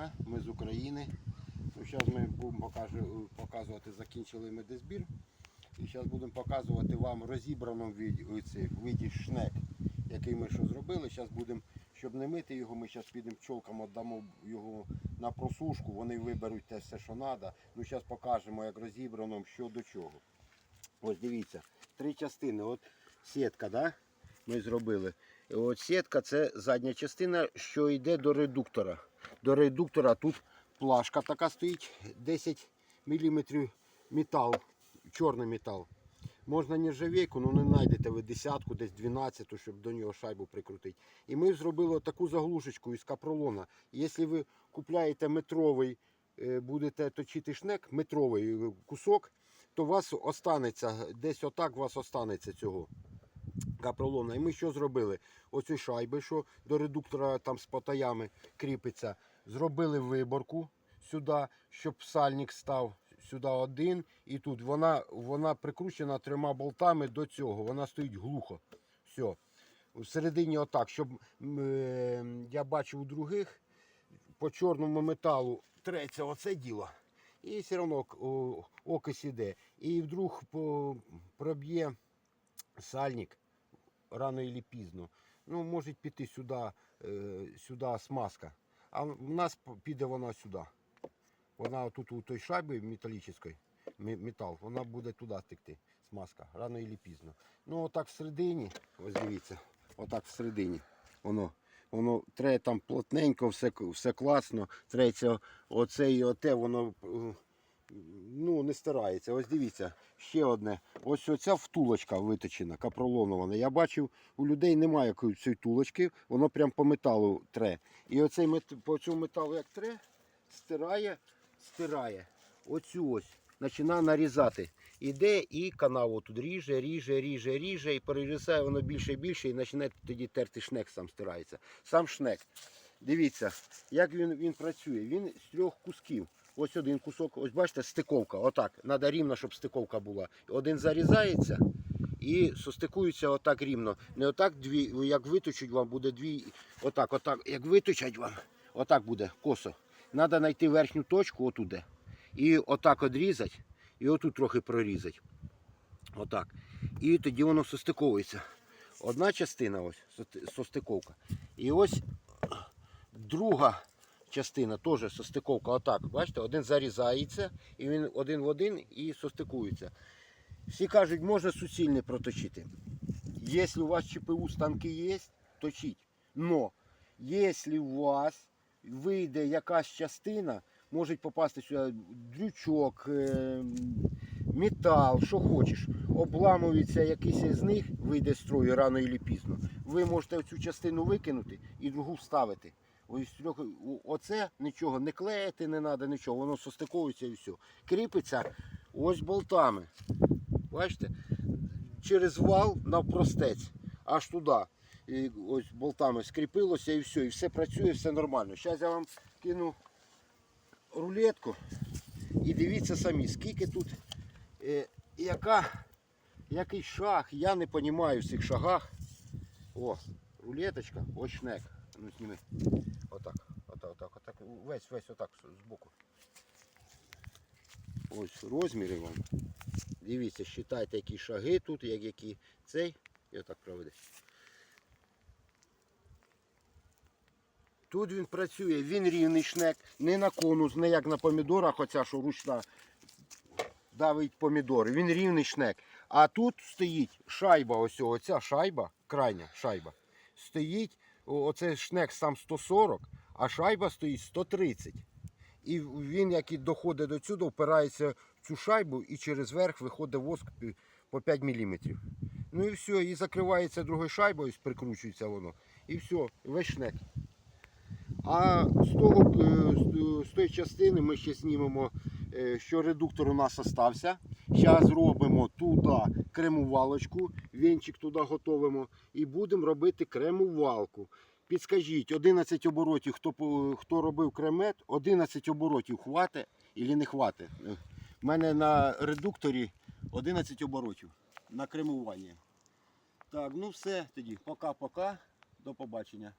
дня. Ми з України. Ну, зараз ми будемо показувати, закінчили медозбір. І зараз будемо показувати вам розібраному виді шнек, який ми що зробили. Зараз будемо, щоб не мити його, ми зараз підемо пчолкам, віддамо його на просушку, вони виберуть те все, що треба. Ну, зараз покажемо, як розібрано, що до чого. Ось дивіться, три частини. От сітка, да? ми зробили. От сітка це задня частина, що йде до редуктора. До редуктора тут плашка така стоїть, 10 мм метал, чорний метал. Можна нержавейку, але не знайдете ви десятку, десь 12, щоб до нього шайбу прикрутити. І ми зробили таку заглушечку із капролона. Якщо ви купляєте метровий, е, будете точити шнек, метровий кусок, то у вас останеться, десь отак у вас останеться цього капролона. І ми що зробили? Оцю шайби, що до редуктора там з потаями кріпиться, зробили виборку сюди, щоб сальник став сюди один. І тут вона, вона прикручена трьома болтами до цього. Вона стоїть глухо. Все. Всередині отак, щоб е, я бачив у других по чорному металу треться оце діло. І все одно о, окись іде. І вдруг проб'є сальник рано і пізно. Ну, може піти сюди, е, сюди смазка. А в нас піде вона сюди. Вона тут у той шайбі металічної, метал, вона буде туди текти, смазка, рано і пізно. Ну, отак всередині, ось дивіться, отак всередині. Воно, воно треба там плотненько, все, все класно, Третє, оце і оте, воно е, ну, не стирається. Ось дивіться, ще одне. Ось оця втулочка виточена, капролонована. Я бачив, у людей немає цієї тулочки, воно прям по металу тре. І оцей по цьому металу як тре, стирає, стирає. Оцю ось. Починає нарізати. Іде і канаву тут ріже, ріже, ріже, ріже, і перерізає воно більше і більше, і починає тоді терти шнек, сам стирається. Сам шнек. Дивіться, як він, він працює. Він з трьох кусків. Ось один кусок, ось бачите, стиковка. Отак. Треба рівно, щоб стиковка була. Один зарізається і состикується отак рівно. Не отак дві, як виточуть вам, буде дві. Отак, отак. Як виточать вам, отак буде косо. Треба знайти верхню точку отуди. І отак одрізати, і отут трохи прорізати. Отак. І тоді воно состиковується. Одна частина ось состиковка. І ось друга частина теж состиковка. Отак. Бачите, один зарізається, і він один в один і состикується. Всі кажуть, можна суцільний проточити. Якщо у вас ЧПУ станки є, точіть. Но якщо у вас вийде якась частина, може попасти сюди дрючок, е, метал, що хочеш, обламується якийсь із них, вийде з строю рано і пізно. Ви можете цю частину викинути і другу вставити. Ось трьох- Оце нічого не клеїти не треба, нічого, воно состиковується і все. Кріпиться ось болтами. Бачите? Через вал навпростець, аж туди. І ось болтами скріпилося і все, і все працює, все нормально. Зараз я вам кину рулетку і дивіться самі, скільки тут, е, яка, який шаг, я не розумію в цих шагах. О, рулеточка, ось шнек. Ну, сніми. Отак, отак, отак, отак. Весь, весь отак збоку. Ось розміри вам. Дивіться, считайте, які шаги тут, як які цей. І отак проведе. Тут він працює, він рівний шнек, не на конус, не як на помідорах, оця що ручна давить помідори. Він рівний шнек. А тут стоїть шайба, ось оця шайба, крайня шайба. Стоїть, о- оце шнек сам 140, а шайба стоїть 130. І він, як і доходить до сюди, впирається в цю шайбу і через верх виходить воск по 5 мм. Ну і все, і закривається другою шайбою, прикручується воно. І все, весь шнек. А з того е, з- з тої частини ми ще знімемо, е, що редуктор у нас остався. Зараз робимо туди кремувалочку, вінчик туди готовимо і будемо робити кремувалку. Підскажіть, 11 оборотів, хто, хто робив кремет, 11 оборотів хватить чи не хватить. У мене на редукторі 11 оборотів на кремування. Так, ну все тоді. Пока-пока. До побачення.